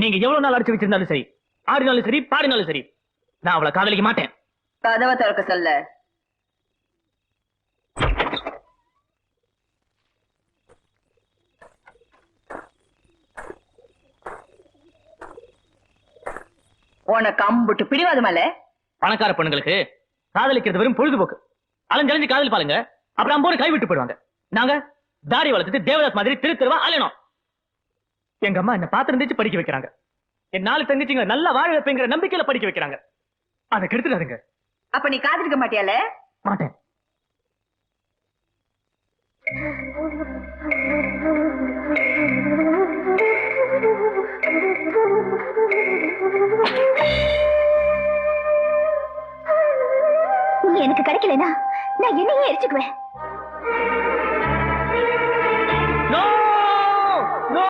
நீங்க எவ்வளவு நாள் அடிச்சு வச்சிருந்தாலும் சரி ஆடினாலும் சரி பாடினாலும் சரி நான் அவளை காதலிக்க மாட்டேன். கதவை திறக்க சொல்ல. உனக்கு அம்புட்டு பிடிவாதமல்ல பணக்கார பொண்ணுங்களுக்கு காதலிக்கிறது வெறும் பொழுதுபோக்கு. அலைஞ்சலைஞ்சு காதல் பாருங்க அப்புறம் அம்போடு கை விட்டு போயிடுவாங்க. நாங்க தாடி வளர்த்துட்டு தேவதாஸ் மாதிரி திரு திருவா அலையணும். எங்க அம்மா என்ன பாத்திரம் தேய்ச்சு படிக்க வைக்கிறாங்க. என் நாலு தங்கச்சிங்க நல்லா வாழ வைப்பேங்கிற நம்பிக்கையில படிக்க வைக்கிறாங்க. அதை கெடுத்துடாதுங்க. அப்ப நீ காதலிக்க மாட்டியால? மாட்டேன். நீ எனக்கு கிடைக்கலனா நான் என்னையே எரிச்சுக்குவேன்.